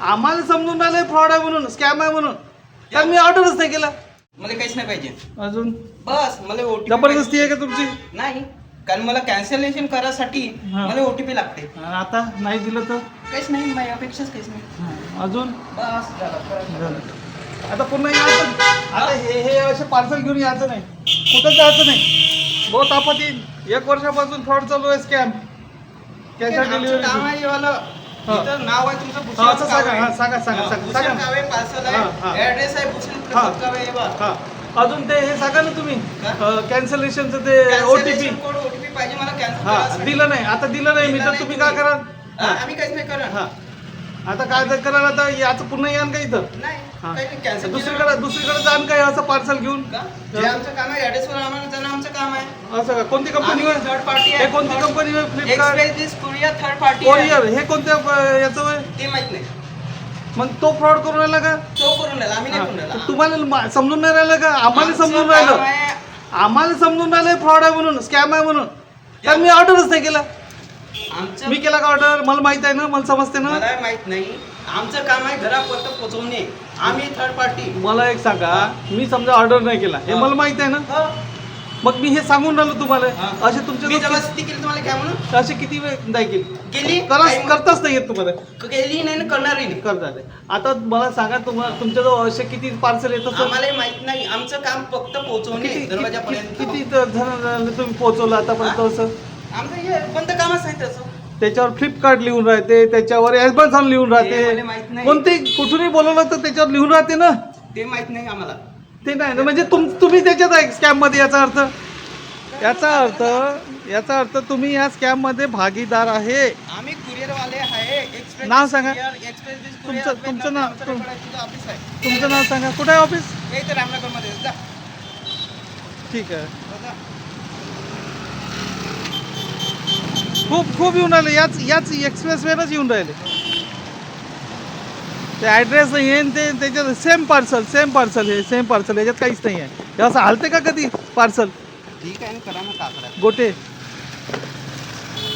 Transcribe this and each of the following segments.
आम्हाला समजून राहिले फ्रॉड आहे म्हणून स्कॅम आहे म्हणून. तर मी ऑर्डरच नाही केला. मला काहीच नाही पाहिजे. अजून? बस मला ओटीपी जबरदस्ती आहे का तुमची? नाही कारण मला कॅन्सलेशन करायसाठी हा. मला ओटीपी लागते. आणि आता नाही दिलं तर? काहीच नाही माझ्या अपेक्षाच काहीच नाही. अजून? बस झालं. झालं. आता पुन्हा यायचं आता हे हे असे पार्सल घेऊन यायचं नाही. कुठं जायचं नाही. बहुत आपत येईल एक वर्षापासून फ्रॉड चालू आहे स्कॅम कॅश ऑन आमचं काम डिलिव्हरी आहे वाला. इथं नाव आहे तुमचं भूषण सांगा, सांगा, सांगा, हा, सांगा, भूषण सांगा. कावे पार्सल हा, हा. आहे ऍड्रेस आहे भूषण हा. प्रसाद कावे हे बघ. हा अजून ते हे सांगा ना तुम्ही का? कॅन्सलेशनचं ते ओटीपी Cancellation code OTP पाहिजे मला कॅन्सल हा दिलं नाही आता दिलं नाही मी तर तुम्ही. काय कराल हा. आम्ही काहीच नाही करत हा आता काय जर कराल आता याचं पुन्हा यान का इथं? हा. नाही कॅन्सल दुसरीकडे दुसरीकडे जाण काय असं पार्सल घेऊन? जे आमचं काम आहे ऍड्रेसवर आम्हाला जाणं आमचं काम आहे. असं का? कोणती कंपनी आम्ही third party आहे. हे कोणती company Flipkart express this courier third party courier हे कोणत्या अं, याचं आहे ते माहीत नाही. मग तो फ्रॉड करून राहिला का? तो करून राहिला आम्ही नाही हा. करून राहिला. तुम्हाला मा- समजून नाही राहिलं का? आम्हाला आमचं समजून काम राहिलं आहे- आम्हाला समजून राहिलं फ्रॉड आहे म्हणून स्कॅम आहे म्हणून. तर मी ऑर्डरच नाही केला. आमचं मी केला का ऑर्डर मला माहीत आहे ना? मला समजते ना? मला माहीत नाही. आमचं काम आहे घरापर्यंत पोहोचवणे. आम्ही थर्ड पार्टी मला एक सांगा. मी समजा ऑर्डर नाही केला. हे. मला माहीत आहे ना? मग मी हे सांगून राहिलो तुम्हाला. असे मी तुमचे जबरदस्ती केली तुम्हाला घ्या म्हणून. असे किती वेळ नाही केली? केली करा काही- करताच नाही येत तुम्हाला. केली नाही आणि करणारही नाही. आता मला सांगा तुम्हाला तुमच्याजवळ असे किती पार्सल येत असतात आम्हाला माहीत नाही. आमचं काम फक्त पोहोचवणे. किती दरवाजापर्यंत. किती- किती जण तुम्ही पोहोचवलं आतापर्यंत असं? आमचं हे बंद कामच तसं. त्याच्यावर फ्लिपकार्ट लिहून राहते त्याच्यावर ॲमेझॉन लिहून ते मला माहीत राहते नाही. कोणते कुठूनही बोलवलं तर त्याच्यावर लिहून राहते ना. ते माहीत नाही आम्हाला. ते नाही ना म्हणजे तुम तुम्ही त्याच्यात आहे स्कॅममध्ये याचा अर्थ? याचा अर्थ याचा अर्थ तुम्ही या स्कॅममध्ये भागीदार आहे. आम्ही कुरिअर वाले आहे. एक्सप्रेस नाव सांगा. एक्सप्रेस तुमचं- तुमचं नाव- तुम- ऑफिस आहे. तुमचं नाव सांगा. कुठे आहे ऑफिस हे इथं जा. ठीक आहे. जा. खूप खूप येऊन राहिले. याच याच एक्सप्रेस वेनच येऊन राहिले. ते ॲड्रेस नाही आहे ते त्याच्यात सेम पार्सल सेम पार्सल हे सेम पार्सल याच्यात काहीच नाही आहे. हे असं हलते का कधी पार्सल ठीक आहे ना करा ना का गोटे.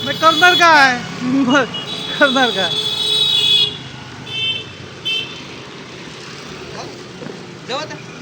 नाही करणार काय? बर, करणार काय? जाऊ आता.